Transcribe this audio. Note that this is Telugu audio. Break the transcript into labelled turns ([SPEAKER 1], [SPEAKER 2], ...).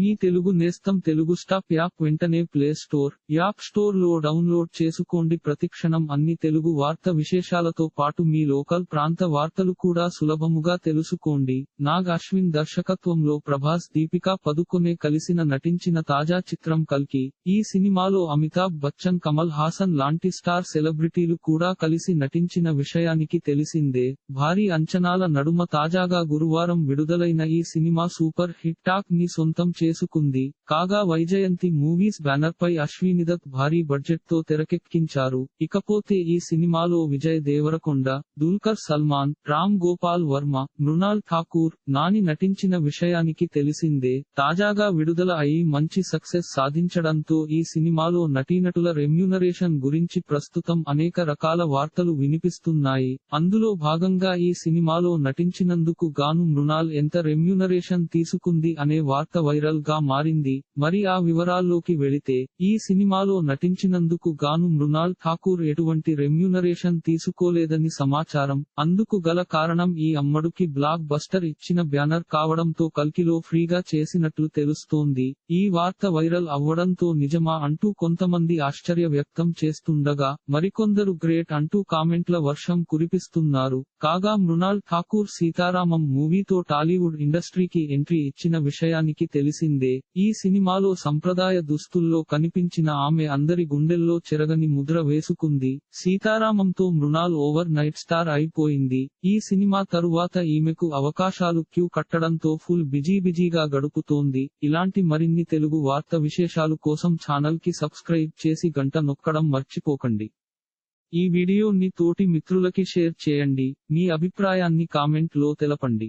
[SPEAKER 1] మీ తెలుగు నేస్తం తెలుగు స్టాప్ యాప్ వెంటనే ప్లే స్టోర్ యాప్ స్టోర్లో డౌన్లోడ్ చేసుకోండి. ప్రతిక్షణం అన్ని తెలుగు వార్త విశేషాలతో పాటు మీ లోకల్ ప్రాంత వార్తలు కూడా సులభముగా తెలుసుకోండి. నాగ్ అశ్విన్ దర్శకత్వంలో ప్రభాస్ దీపికా పదుకొనే కలిసిన నటించిన తాజా చిత్రం కల్కి. ఈ సినిమాలో అమితాబ్ బచ్చన్ కమల్ హాసన్ లాంటి స్టార్ సెలబ్రిటీలు కూడా కలిసి నటించిన విషయానికి తెలిసిందే. భారీ అంచనాల నడుమ తాజాగా గురువారం విడుదలైన ఈ సినిమా సూపర్ హిట్ టాక్ని సొంతం చేసుకుంది. కాగా వైజయంతి మూవీస్ బ్యానర్ పై అశ్వినిదత్ భారీ బడ్జెట్తో తెరకెక్కించారు. ఇకపోతే ఈ సినిమాలో విజయ్ దేవరకొండ దుల్కర్ సల్మాన్ రామ్ గోపాల్ వర్మ మృణాల్ ఠాకూర్ నాని నటించిన విషయానికి తెలిసిందే. తాజాగా విడుదల అయి మంచి సక్సెస్ సాధించడంతో ఈ సినిమాలో నటీనటుల రెమ్యూనరేషన్ గురించి ప్రస్తుతం అనేక రకాల వార్తలు వినిపిస్తున్నాయి. అందులో భాగంగా ఈ సినిమాలో నటించినందుకు గాను మృణాల్ ఎంత రెమ్యూనరేషన్ తీసుకుంది అనే వార్త వైరల్ గా మారింది. మరి ఆ వివరాల్లోకి వెళితే ఈ సినిమాలో నటించినందుకు గాను మృణాల్ ఠాకూర్ ఎటువంటి రెమ్యూనరేషన్ తీసుకోలేదని సమాచారం. అందుకు గల కారణం ఈ అమ్మడుకి బ్లాక్ బస్టర్ ఇచ్చిన బ్యానర్ కావడంతో కల్కిలో ఫ్రీగా చేసినట్లు తెలుస్తోంది. ఈ వార్త వైరల్ అవ్వడంతో నిజమా అంటూ కొంతమంది ఆశ్చర్య వ్యక్తం చేస్తుండగా మరికొందరు గ్రేట్ అంటూ కామెంట్ల వర్షం కురిపిస్తున్నారు. కాగా మృణాల్ ఠాకూర్ సీతారామం మూవీతో టాలీవుడ్ ఇండస్ట్రీకి ఎంట్రీ ఇచ్చిన విషయానికి తెలిసి తెలిసిందే ఈ సినిమాలో సంప్రదాయ దుస్తుల్లో కనిపించిన ఆమె అందరి గుండెల్లో చెరగని ముద్ర వేసుకుంది. సీతారామంతో మృణాల్ ఓవర్ నైట్ స్టార్ అయిపోయింది. ఈ సినిమా తరువాత ఈమెకు అవకాశాలు క్యూ కట్టడంతో ఫుల్ బిజీ బిజీగా గడుపుతోంది. ఇలాంటి మరిన్ని తెలుగు వార్త విశేషాలు కోసం ఛానల్కి సబ్స్క్రైబ్ చేసి గంట నొక్కడం మర్చిపోకండి. ఈ వీడియోని తోటి మిత్రులకి షేర్ చేయండి. మీ అభిప్రాయాన్ని కామెంట్లో తెలపండి.